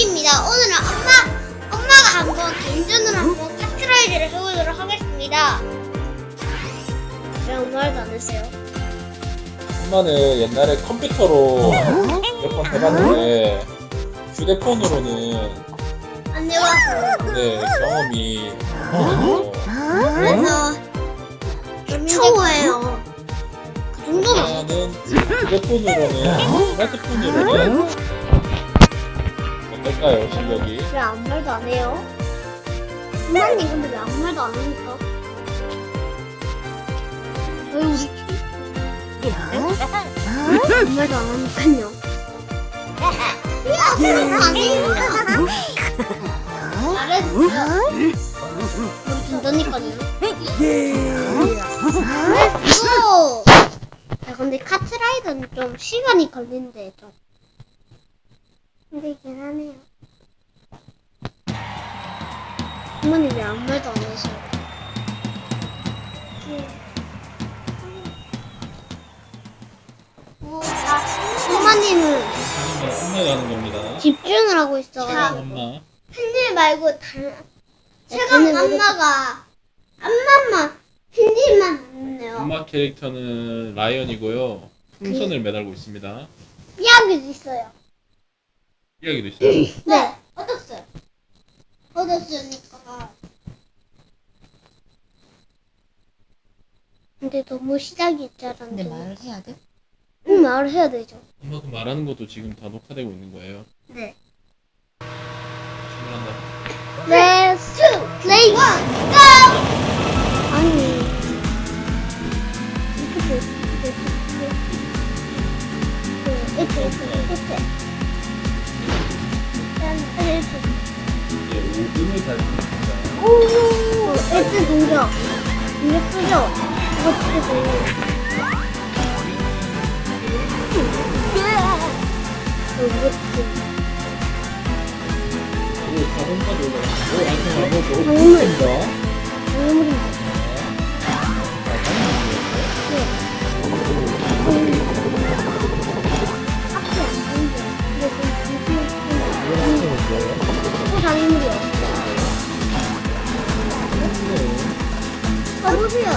슈입니다. 오늘은 엄마, 엄마가 한번 개인전으로 한번 카트라이드를 해보도록 하겠습니다. 왜 아무 말도 안 했어요? 엄마는 옛날에 컴퓨터로 몇 번 해봤는데 휴대폰으로는 안 해봤어요. 네, 경험이 없어서 그래서 좀 초보예요. 그 정도는 엄마는 휴대폰으로는 스마트폰으로는 어떨까요 실력이? 왜 아무 말도 안 해요? 엄마님 근데 왜 아무 말도 안 하니까? 저희 우리 아무 말도 안 하니까요. 야. 우리 된다니까요. 잘했어. 야, 근데 카트라이더는 좀 시간이 걸린대, 좀. 힘들긴 하네요. 부모님 왜 아무 말도 안 하세요? 어, 엄마님은 엄마가 하는 겁니다. 집중을 하고 있어가지고 엄마. 팬들 말고 다 최강 엄마가 엄마만 팬들만 없네요. 엄마 캐릭터는 라이언이고요. 풍선을 매달고 있습니다. 이야기도 있어요. 이야기도 있어요. 네. 얻었어요. 얻었으니까. 근데 너무 시작이 근데 잘한데. 말을 해야 돼? 응, 말을 해야 되죠. 엄마 그 말하는 것도 지금 다 녹화되고 있는 거예요. 네. 출발한다. Let's play one, go! 아니. 이렇게, 이렇게, 이렇게. 그, 이렇게, 이렇게, 이렇게. 이렇게, 이렇게. 이제 5분을 달립니다. 오, S 동작. 이게 쓰죠? 이거 안녕, 안녕. 정말. 좋습니다. 아무리 앞이 보세요.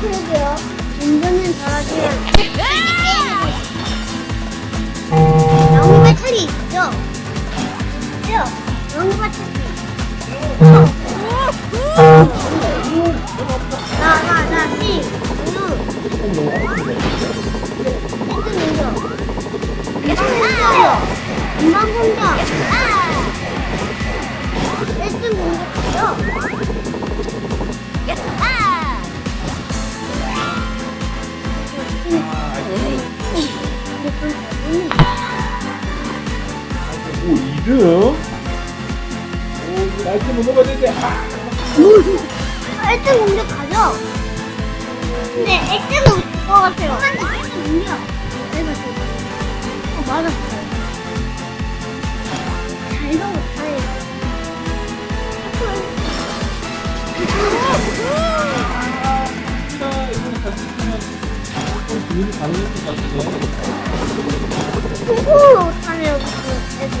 그러게요. 운전은 잘하지만 영웅 배터리 있죠? 있죠? 영웅 배터 공격. 일등 능력이요. 오, 2등? 오, 날씨 못 먹어야 되는데. 아! 1등 공격 가죠? 근데 1등은 그거 같아요. 1등 공격. 내가 지금. 공포로 못하네요, 그 애들.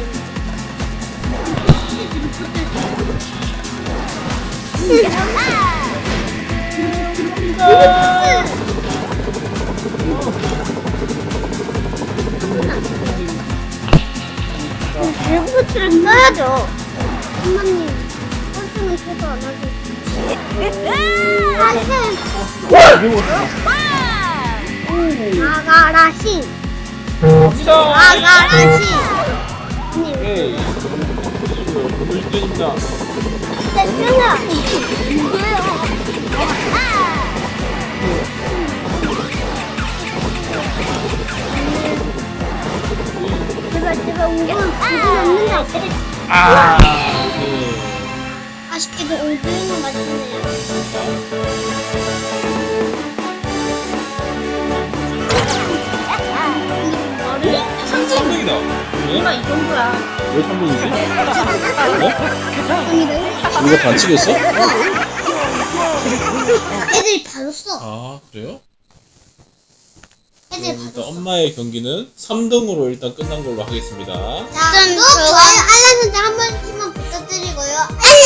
일부트를 써야죠. 엄마님, 꼴등은 계속 안 하고. 사실, 아가라 신, 갑니다! 아가라 신. 아니, 오케이. 1등입니다. 됐잖아. 제발, 제발, 5분, 5분 없는데 어떻게 아! 네. 아쉽게도 5등은 맞췄네요. 이마 이 정도야. 왜 3등이지? 어? 우리가 반칙했어? 애들이 봐줬어. 아 그래요? 애들이 그럼 일단 봐줬어. 엄마의 경기는 3등으로 일단 끝난 걸로 하겠습니다. 자, 구독, 좋아요, 알람 설정